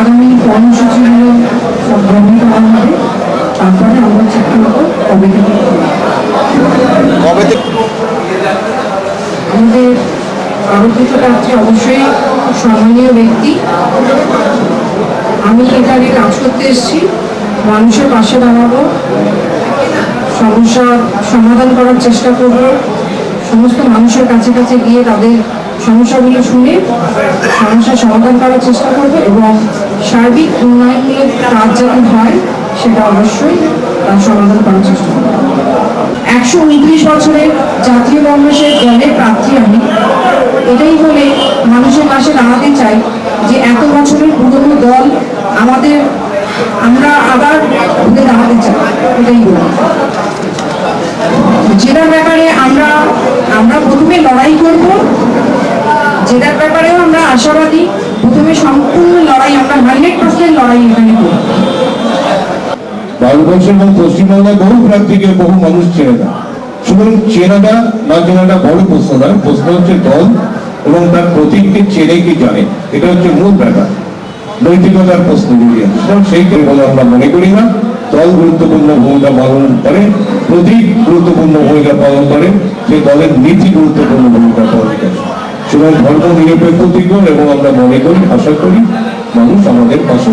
আগামী কর্মসূচিগুলো সব গ্রহণ করা হবে। তারপরে আমরা ঠিক করব কবে থেকে কবে আমাদের আরোপিত পাত্রে অবশ্যই সম্মানীয় ব্যক্তি। আমি এখানে কাজ করতে এসেছি। মানুষের পাশে দাঁড়াবো। সমস্যা সমাধান করার চেষ্টা করব। সমস্ত মানুষের কাছে কাছে গিয়ে তাদের সমস্যাগুলো শুনে সমস্যার সমাধান করার চেষ্টা করব এবং সার্বিক উন্নয়নমূলক কাজ যাতে হয়, সেটা অবশ্যই সমাধান করার চেষ্টা করব। একশো উনত্রিশ বছরের জাতীয় কংগ্রেসের দলের প্রার্থী আমি। এটাই বলে মানুষের পাশে দাঁড়াতে চাই যে এত বছরের পুরনো দল আমাদের, আমরা আবার ঘুরে দাঁড়াতে চাই, এটাই বলি। যেটার ব্যাপারে আমরা আমরা প্রথমে লড়াই করব আশাবাদী প্রথমে সম্পূর্ণ লড়াই আমরা হান্ড্রেড পার্সেন্ট লড়াই এখানে করব। ভারতবর্ষ এবং পশ্চিমবাংলায় বহু প্রার্থীকে বহু মানুষ চেনে না। সুতরাং চেনাটা না চেনাটা বড় প্রশ্ন নয়, প্রশ্ন হচ্ছে দল এবং তার প্রতীককে চেনে কি জানে, এটা হচ্ছে মূল ব্যাপার। নৈতিকতার প্রশ্ন যদি সুতরাং সেই বলে আমরা মনে করি না, দল গুরুত্বপূর্ণ ভূমিকা পালন করে, প্রতীক গুরুত্বপূর্ণ ভূমিকা পালন করে সেই দলের নীতি গুরুত্বপূর্ণ ভূমিকা পালন করে। সুতরাং ধর্ম নিরপেক্ষ এবং আমরা মনে করি আশা করি মানুষ আমাদের পাশে